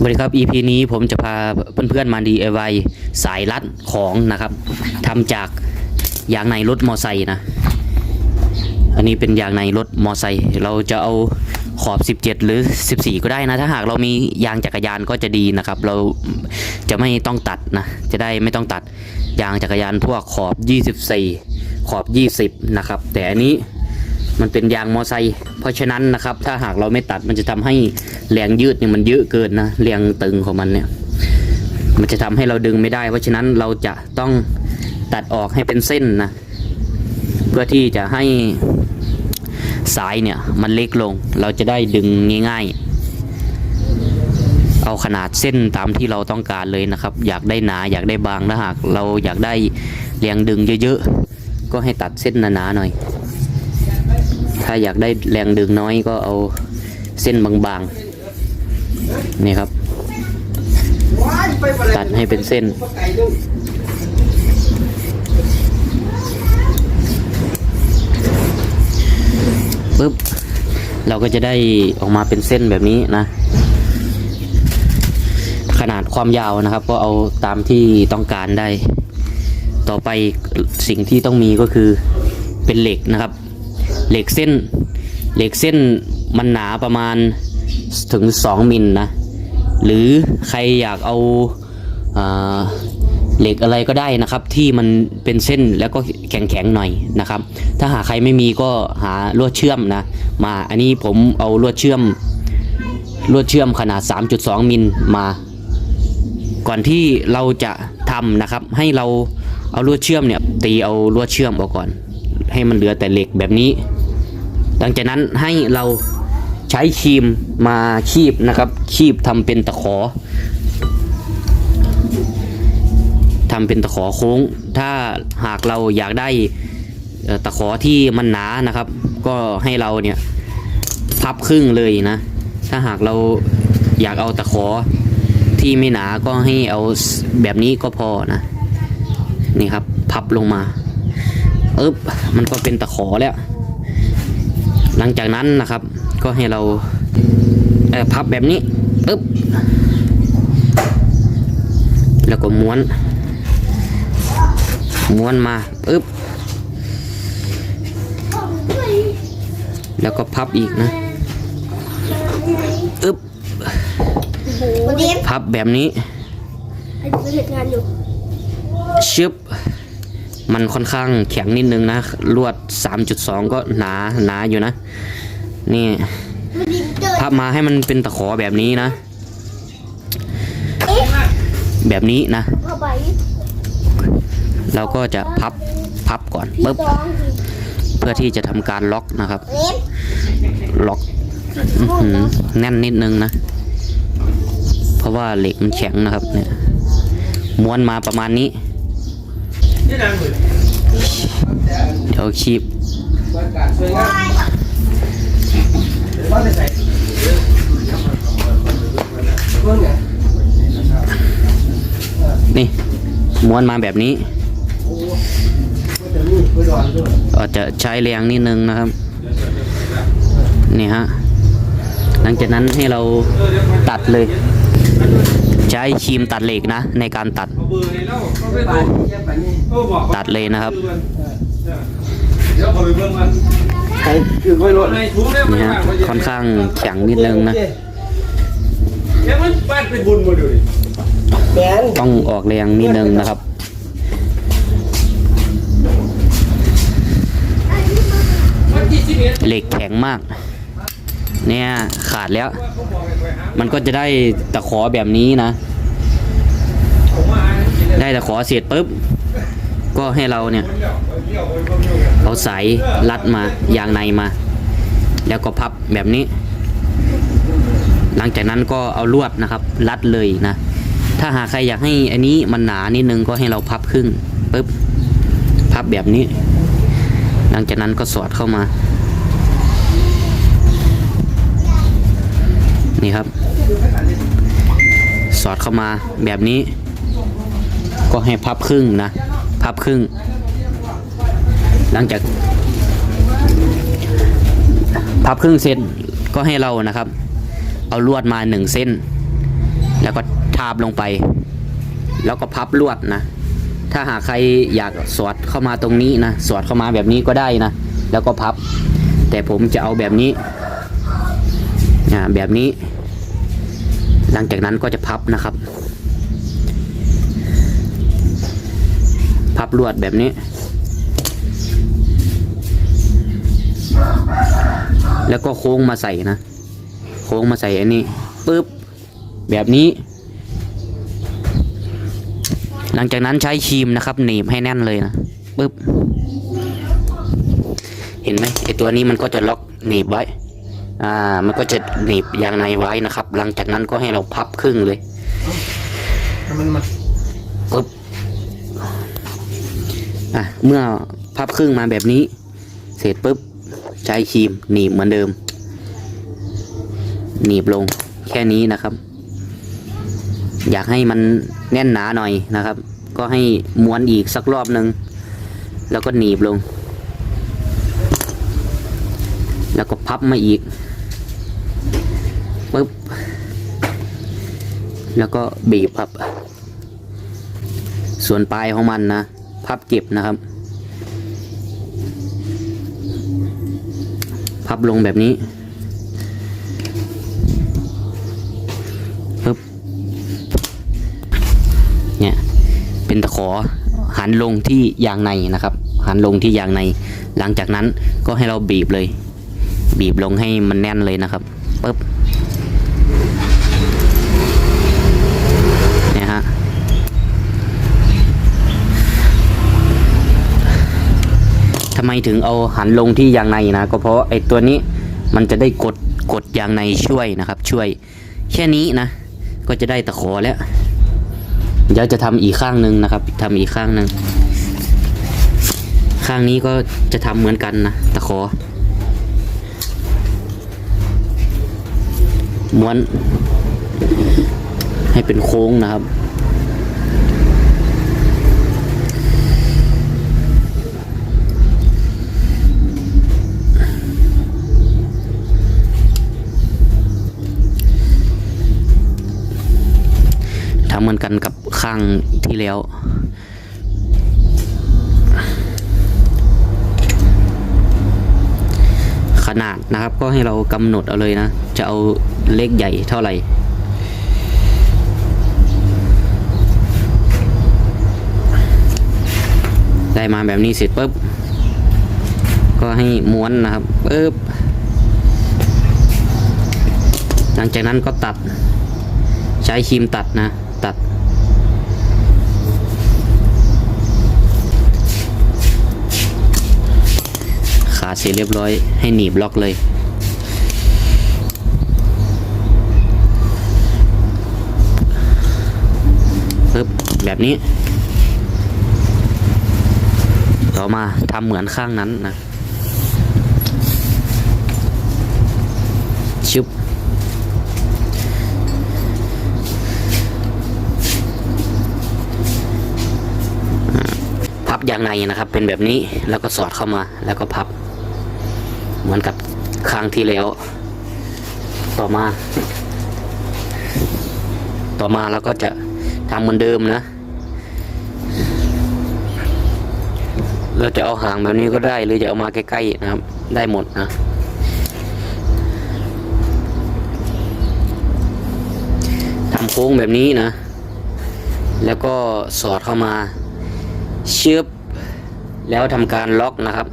สวัสดีครับ EP นี้ผมจะพาเพื่อนๆมา DIY สายรัดของนะครับทำจากยางในรถมอไซค์นะ อันนี้เป็นยางในรถมอไซค์เราจะเอาขอบ 17 หรือ 14 ก็ได้นะ ถ้าหากเรามียางจักรยานก็จะดีนะครับ เราจะไม่ต้องตัดนะ จะได้ไม่ต้องตัดยางจักรยานพวกขอบ 24 ขอบ 20 นะครับ แต่อันนี้ มันเป็นยางมอไซค์เพราะฉะนั้นนะครับ ถ้าหากเราไม่ตัดมันจะทำให้แรงยืดเนี่ยมันเยอะเกินนะแรงตึงของมันเนี่ย มันจะทำให้เราดึงไม่ได้ เพราะฉะนั้นเราจะต้องตัดออกให้เป็นเส้นนะเพื่อที่จะให้สายเนี่ยมันเล็กลง เราจะได้ดึงง่าย ๆ เอาขนาดเส้นตามที่เราต้องการเลยนะครับ อยากได้หนาอยากได้บางถ้าหาก เราอยากได้แรงดึงเยอะๆก็ให้ตัดเส้นหนาๆหน่อย ถ้าอยากได้แรงดึงน้อยก็เอาเส้นบางๆ นี่ครับ ตัดให้เป็นเส้น ปึ๊บ เราก็จะได้ออกมาเป็นเส้นแบบนี้นะ ขนาดความยาวนะครับ ก็เอาตามที่ต้องการได้ ต่อไปสิ่งที่ต้องมีก็คือเป็นเหล็กนะครับ เหล็กเส้น เหล็กเส้นมันหนาประมาณถึง 2 มิลนะหรือใครอยากเอาอาเหล็กอะไรก็ได้นะครับ ที่มันเป็นเส้นแล้วก็แข็งๆหน่อยนะครับ ถ้าหาใครไม่มีก็หาลวดเชื่อมนะ มาอันนี้ผมเอาลวดเชื่อมลวดเชื่อมขนาด 3.2 มิลมา ก่อนที่เราจะทำนะครับ ให้เราเอาลวดเชื่อมเนี่ยตีเอาลวดเชื่อมออกก่อน ให้มันเหลือแต่เหล็กแบบนี้ หลังจากนั้นให้เราใช้ครีมมาคีบนะครับคีบทำเป็นตะขอทำเป็นตะขอโค้ง ถ้าหากเราอยากได้ตะขอที่มันหนานะครับ ก็ให้เราเนี่ยพับครึ่งเลยนะ ถ้าหากเราอยากเอาตะขอที่ไม่หนาก็ให้เอาแบบนี้ก็พอนะนี่ครับ พับลงมาอึ๊บมันก็เป็นตะขอแล้ว หลังจากนั้นนะครับ ก็ให้เราเอ่อพับแบบนี้ปึ๊บแล้วก็ม้วน ม้วนมาปึ๊บแล้วก็พับอีกนะอึ๊บวันนี้พับแบบนี้ไอ้ผมเห็นงานอยู่ชึบ มันค่อนข้างแข็งนิดนึงนะ ลวด 3.2 ก็หนาหนาอยู่นะ นี่วันนี้เจอพับมาให้มันเป็นตะขอแบบนี้นะ แบบนี้นะเข้าไปเราก็จะพับพับก่อนปึ๊บสองเพื่อที่จะทำการล็อกนะครับเล็บล็อกอื้อหือแน่นนิดนึงนะ เพราะว่าเหล็กมันแข็งนะครับเนี่ยม้วนมาประมาณนี้ เดี๋ยวคีบนี่ม้วนมาแบบนี้อาจจะใช้แรงนิดนึงนะครับ นี่ฮะ หลังจากนั้นให้เราตัดเลย ใช้ครีมตัดเหล็กนะ ในการตัดตัดเลยนะครับเดี๋ยวขอไปเบิ่งมันใครคือค่อยรถในถุงเนี่ยมันนี่ฮะห่างไปค่อนข้างแข็งนิดนึงนะเดี๋ยวมันบ้านเป็นบุญหมดเลยแบนต้องออกแรงนิดนึงนะครับมันกี่สิบเอ็ดเหล็กแข็งมาก เนี่ยขาดแล้ว มันก็จะได้ตะขอแบบนี้นะ ได้ตะขอเสร็จปุ๊บ ก็ให้เราเนี่ยเดี๋ยวเดี๋ยวเบิ่งเดี๋ยวเอาสายรัดมายางในมา แล้วก็พับแบบนี้ หลังจากนั้นก็เอาลวดนะครับ รัดเลยนะ ถ้าหากใครอยากให้อันนี้มันหนานิดนึงก็ให้เราพับครึ่งปุ๊บ พับแบบนี้ หลังจากนั้นก็สอดเข้ามา นี่ครับ สอดเข้ามาแบบนี้ ก็ให้พับครึ่งนะ พับครึ่ง หลังจาก พับครึ่งเส้นก็ให้เรานะครับ เอาลวดมาหนึ่งเส้น แล้วก็ทาบลงไป แล้วก็พับลวดนะถ้าหากใครอยากสอดเข้ามาตรงนี้นะ สอดเข้ามาแบบนี้ก็ได้นะ แล้วก็พับ แต่ผมจะเอาแบบนี้ อ่าแบบนี้ หลังจากนั้นก็จะพับนะครับ พับลวดแบบนี้ แล้วก็โค้งมาใส่นะ โค้งมาใส่อันนี้ปึ๊บแบบนี้ หลังจากนั้นใช้ครีมนะครับหนีบให้แน่นเลยนะปึ๊บเห็นไหมไอตัวนี้มันก็จะล็อกหนีบไว้ อ่า มันก็จะหนีบยางในไว้นะครับ หลังจากนั้นก็ให้เราพับครึ่งเลยมันมาปึ๊บอะเมื่อพับครึ่งมาแบบนี้ เสร็จปุ๊บใช้ครีมหนีบเหมือนเดิม หนีบลงแค่นี้นะครับ อยากให้มันแน่นหนาหน่อยนะครับ ก็ให้ม้วนอีกสักรอบหนึ่งแล้วก็หนีบลง แล้วก็พับมาอีกปึ๊บแล้วก็บีบครับ ส่วนปลายของมันนะ พับเก็บนะครับ พับลงแบบนี้ปึ๊บเนี่ย เป็นตะขอหันลงที่ยางในนะครับ หันลงที่ยางใน หลังจากนั้นก็ให้เราบีบเลย บีบลงให้มันแน่นเลยนะครับปึ๊บเนี่ยฮะทำไมถึงเอาหันลงที่ยางในนะ ก็เพราะไอ้ตัวนี้มันจะได้กดกดยางในช่วยนะครับ ช่วย แค่นี้นะ ก็จะได้ตะขอแล้ว เดี๋ยวจะทำอีกข้างหนึ่งนะครับทำอีกข้างหนึ่งข้างนี้ก็จะทำเหมือนกันนะตะขอ ม้วน ให้เป็นโค้งนะครับ ทำเหมือนกันกับข้างที่แล้วขนาดนะครับก็ให้เรากำหนดเอาเลยนะ จะเอา เลขใหญ่เท่าไหร่ ได้มาแบบนี้เสร็จปุ๊บ ก็ให้ม้วนนะครับปุ๊บ หลังจากนั้นก็ตัด ใช้ครีมตัดนะ ตัดขาเสร็จเรียบร้อยให้หนีบล็อกเลย แบบนี้ต่อมาทำเหมือนข้างนั้นนะชึบพับยางในนะครับ เป็นแบบนี้แล้วก็สอดเข้ามาแล้วก็พับ เหมือนกับครั้งที่แล้ว ต่อมา ต่อมาเราก็จะทำเหมือนเดิมนะ เราจะเอาหางแบบนี้ก็ได้ หรือจะเอามาใกล้ๆนะครับ ได้หมดนะ ทำโค้งแบบนี้นะ แล้วก็สอดเข้ามาเชือบแล้วทำการล็อกนะครับ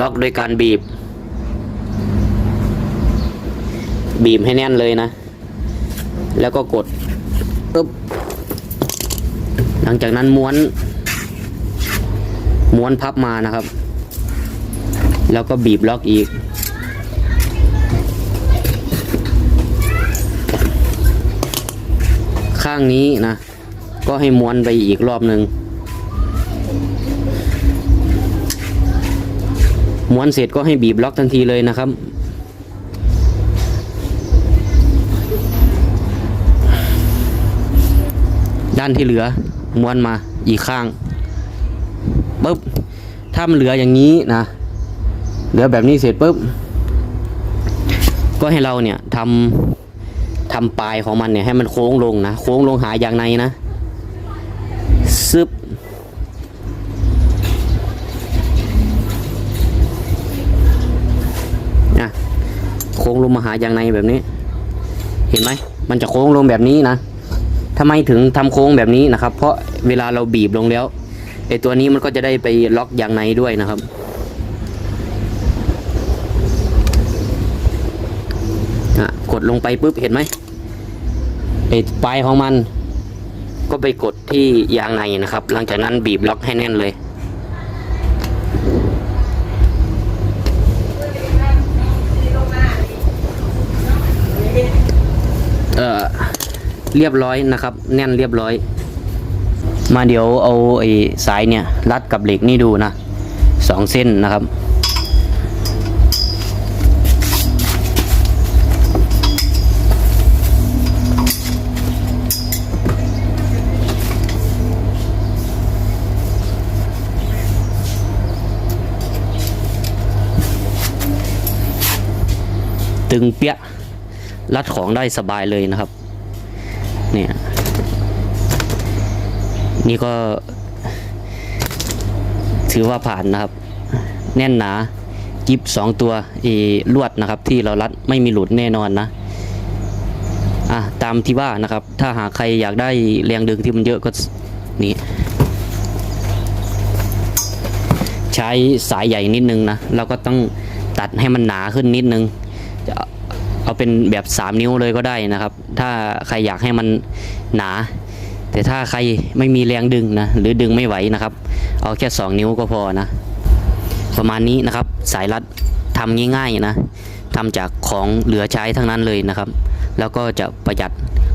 ล็อกโดยการบีบ บีบให้แน่นเลยนะ แล้วก็กดปึ๊บหลังจากนั้นม้วน ม้วนพับมานะครับ แล้วก็บีบล็อกอีก ข้างนี้นะ ก็ให้ม้วนไปอีกรอบหนึ่งม้วนเสร็จก็ให้บีบล็อกทันทีเลยนะครับ ด้านที่เหลือม้วนมาอีกข้าง ปุ๊บถ้ามันเหลืออย่างนี้นะเหลือแบบนี้เสร็จปุ๊บก็ให้เราเนี่ยทำทำปลายของมันเนี่ยให้มันโค้งลงนะโค้งลงหายางในนะซึบนะโค้งลงมาหายางในแบบนี้ เห็นไหมมันจะโค้งลงแบบนี้นะทำไมถึงทำโค้งแบบนี้นะครับ เพราะเวลาเราบีบลงแล้ว ไอตัวนี้มันก็จะได้ไปล็อกยางในด้วยนะครับ กดลงไปปุ๊บเห็นไหมไอปลายของมัน ก็ไปกดที่ยางในนะครับ หลังจากนั้นบีบล็อกให้แน่นเลยเออเรียบร้อยนะครับ แน่นเรียบร้อย มาเดี๋ยวเอาไอ้สายเนี่ยรัดกับเหล็กนี่ดูนะสองเส้นนะครับตึงเปี้ยรัดของได้สบายเลยนะครับ เนี่ย นี่ก็ ถือว่าผ่านนะครับ แน่นหนากิบสองตัวเอลวดนะครับ ที่เรารัดไม่มีหลุดแน่นอนนะอะตามที่ว่านะครับ ถ้าหากใครอยากได้แรงดึงที่มันเยอะก็นี่ใช้สายใหญ่นิดนึงนะแล้วก็ต้องตัดให้มันหนาขึ้นนิดนึงจะเอาเอาเป็นแบบ 3 นิ้วเลยก็ได้นะครับ ถ้าใครอยากให้มันหนา แต่ถ้าใครไม่มีแรงดึงนะหรือดึงไม่ไหวนะครับ เอาแค่ 2 นิ้วก็พอนะ ประมาณนี้นะครับ สายรัดทำง่ายๆนะทำจากของเหลือใช้ทั้งนั้นเลยนะครับ แล้วก็จะประหยัด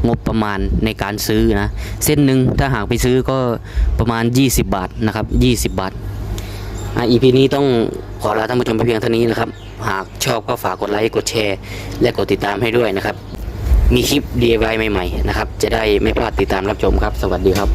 งบประมาณในการซื้อนะเส้นหนึ่งถ้าหากไปซื้อก็ประมาณ 20 บาทนะครับ 20 บาทอะ EP นี้ต้องขอลาท่านผู้ชมไปเพียงเท่านี้นะครับ หากชอบก็ฝากกดไลค์กดแชร์ และกดติดตามให้ด้วยนะครับ มีคลิป DIY ใหม่ๆนะครับ จะได้ไม่พลาดติดตามรับชมครับ สวัสดีครับ